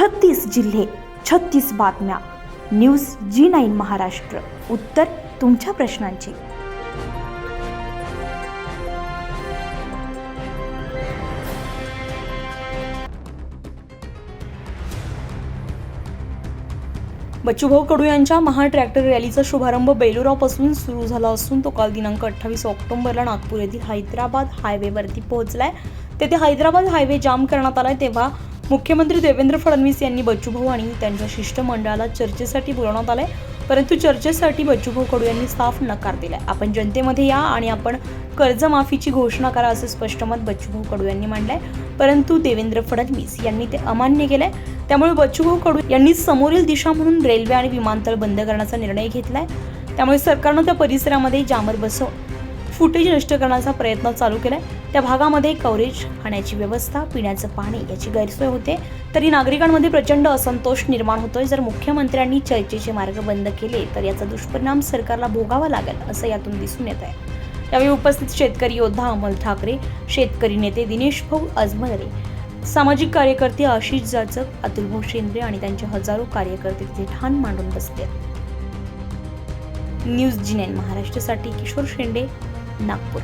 छत्तीस जिल्हे छत्तीस बातम्या. News G nine Maharashtra. उत्तर तुमच्या प्रश्नांची. बच्चूभाऊ कडू यांच्या महा ट्रॅक्टर रॅलीचा शुभारंभ बेलुरापासून सुरू झाला असून तो काल दिनांक अठ्ठावीस ऑक्टोबरला नागपूर येथील हैदराबाद हायवेवरती पोहोचलाय. तेथे हैदराबाद हायवे जाम करण्यात आलाय तेव्हा मुख्यमंत्री देवेंद्र फडणवीस यांनी बच्चूभाऊ आणि त्यांच्या शिष्टमंडळाला चर्चेसाठी बोलवण्यात आलंय. परंतु चर्चेसाठी बच्चूभाऊ कडू यांनी साफ नकार दिलाय. आपण जनतेमध्ये या आणि आपण कर्जमाफीची घोषणा करा असं स्पष्ट मत बच्चूभाऊ कडू यांनी मांडलंय. परंतु देवेंद्र फडणवीस यांनी ते अमान्य केलंय. त्यामुळे बच्चूभाऊ कडू यांनी समोरील दिशा म्हणून रेल्वे आणि विमानतळ बंद करण्याचा निर्णय घेतलाय. त्यामुळे सरकारनं त्या परिसरामध्ये जामर बसवून फुटेज नष्ट करण्याचा प्रयत्न चालू केलाय. त्या भागामध्ये कव्हरेज खाण्याची व्यवस्था पिण्याचं पाणी याची गैरसोय होते. तरी नागरिकांमध्ये प्रचंड असंतोष निर्माण होतोय. जर मुख्यमंत्र्यांनी चर्चेचे मार्ग बंद केले तर याचा दुष्परिणाम सरकारला भोगावा लागेल असं यातून दिसून येत आहे. यावेळी उपस्थित शेतकरी योद्धा अमल ठाकरे शेतकरी नेते दिनेश भाऊ अजमरे सामाजिक कार्यकर्ते आशिष जाचक अतुलभाऊ शेंद्रे आणि त्यांचे हजारो कार्यकर्ते तिथे ठाण मांडून बसले. न्यूज जिनेन महाराष्ट्रासाठी किशोर शेंडे नागपूर.